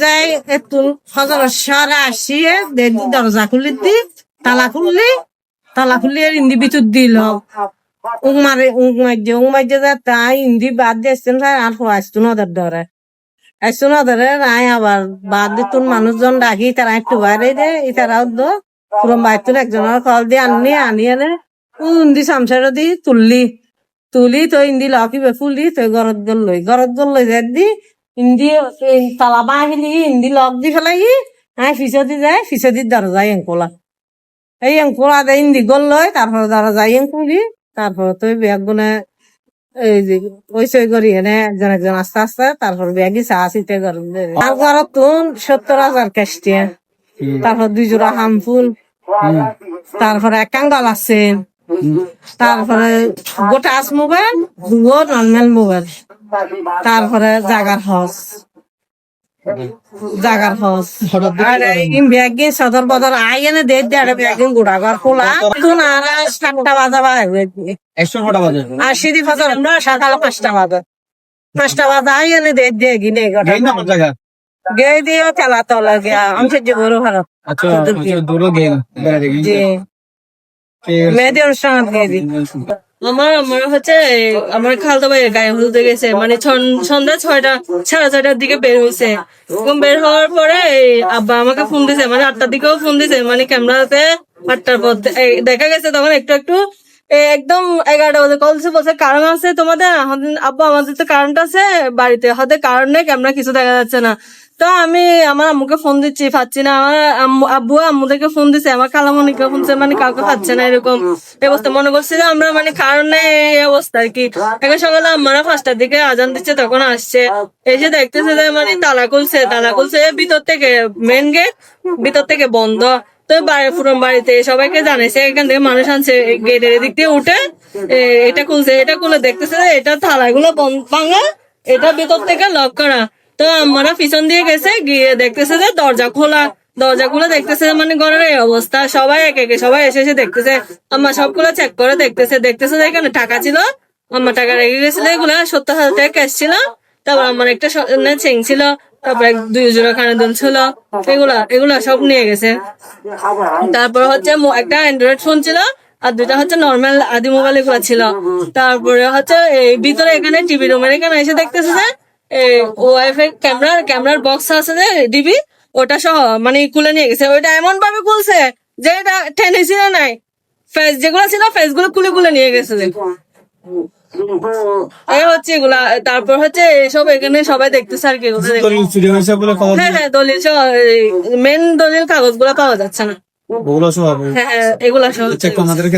যাই দেখি দরজা খুলি দি, তালা খুললি তালা খুললি আর ইন্দি ভিতর দিল উং মারে উং মাইজে উং তাই ইন্দি বাদ দিয়েছেন আর আসতো না ওদের ডরে আসতো না রাই আবার বাদ দিতুন মানুষজন ডাকি তারা একটু বাইরে দে তারাও দো। পুরো বাইতুন একজনের কল দিয়ে আননি, আনি এনে ইন্দি সামসারে দি তুললি। তুলি তো ইন্দি লকি বে ফুলি তো গরত গল লই। গরত গল লই যাই দি ইন্দি তালা বাহিলি ইন্দি লক দি ফেলাই হ্যাঁ ফিসদি যায় ফিসদি দরজায় এঙ্কোলা এই এঙ্কোলা দেয় ইন্দি গল লই তারপর দরজায় এঙ্কুলি তারপর তো ব্যাগ গুনে এই যে ওই সই করি এনে একজন একজন আস্তে আস্তে তারপর ব্যাগই চা আসিতে গরম তার ঘরত তো সত্তর হাজার ক্যাশটিয়া তারপর দুই জোড়া হামফুল তারপরে একাঙ্গাল আছে। তারপরে গোটা আস মোবাইল দুগো নর্মাল মোবাইল। তারপরে জাগার হস জাগার হস ব্যাগিন সদর বদর আই এনে দে দে আর ব্যাগিন গুড়া ঘর খোলা। তুন আর সাতটা বাজা বাজে? আর সিঁড়ি ফজর আমরা সকাল পাঁচটা বাজে। পাঁচটা বাজে আই এনে দে দে গিনে গে দিও খেলা তলা গিয়া আমি যে বড় ভারত আচ্ছা আচ্ছা, দূরও গেম বেড়া দেখি যে মেয়েদের অনুষ্ঠান দিয়ে দিই। আমার আমার হচ্ছে আমার খালতো ভাইয়ের গায়ে হলুদে গেছে। মানে সন্ধ্যা ছয়টা, সাড়ে ছয়টার দিকে বের হয়েছে। বের হওয়ার পরে আব্বা আমাকে ফোন দিছে। মানে আটটার দিকেও ফোন দিছে। মানে ক্যামেরাতে আটটার পর দেখা গেছে তখন একটু একটু। একদম এগারোটা বাজে। কল দিছে, বলছে, কারণ আছে তোমাদের? আব্বা, আমাদের তো কারেন্ট আছে বাড়িতে। হাতে কারণ নেই ক্যামেরা কিছু দেখা যাচ্ছে না। তো আমি আমার আম্মুকে ফোন দিচ্ছি পাচ্ছি না, আমার আব্বু আম্মুদেরকে ফোন দিচ্ছে আমার খালামণিকে ফোন মানে কাউকে পাচ্ছে না এরকম অবস্থা। মনে করছি যে আমরা মানে কারণ এই অবস্থা আর কি। এখন সকালে আমরা পাঁচটার দিকে আজান দিচ্ছে, তখন আসছে। এসে দেখতেছে যে মানে তালা খুলছে তালা খুলছে ভিতর থেকে মেন গেট ভিতর থেকে বন্ধ। তো বাড়ি, পুরন বাড়িতে সবাইকে জানাইছে, এখান থেকে মানুষ আনছে গেটের দিক দিয়ে উঠে এটা খুলছে, এটা খুলে দেখতেছে এটা বন্ধ ভাঙা, এটা ভিতর থেকে লক করা। তো আমরা পিছন দিয়ে গেছে, গিয়ে দেখতেছে যে দরজা খোলা। দরজা খুলে দেখতেছে মানে ঘরের এই অবস্থা। সবাই এক একে সবাই এসে এসে দেখতেছে। আম্মা সবগুলো চেক করে দেখতেছে। দেখতেছে যে এখানে টাকা ছিল। আমার টাকা রেখে গেছিল। এগুলো সত্তর হাজার টাকা ক্যাশ ছিল। তারপর আমার একটা চেং ছিল। তারপরে দুই জোড়া দুল ছিল। এগুলা এগুলা সব নিয়ে গেছে। তারপর হচ্ছে একটা অ্যান্ড্রয়েড ফোন ছিল। আর দুটা হচ্ছে নর্মাল আদি মোবাইল এগুলো ছিল। তারপরে হচ্ছে এই ভিতরে এখানে টিভি রুমের এখানে এসে দেখতেছে যে ওয়াইফাই ক্যামেরার ক্যামেরার বক্স আছে যে ডিবি ওটা সহ মানে খুলে নিয়ে গেছে। ওইটা এমন ভাবে খুলছে যে এটা টেনে ছিল নাই ফেস যেগুলো ছিল ফেসগুলো খুলে খুলে নিয়ে গেছে। এই হচ্ছে এগুলা তারপর হচ্ছে এসব এখানে সবাই দেখতেছে আর কি হ্যাঁ হ্যাঁ দলিল মেন দলিল কাগজগুলা পাওয়া যাচ্ছে না। সব হ্যাঁ হ্যাঁ এগুলা সব চেক আমাদেরকে।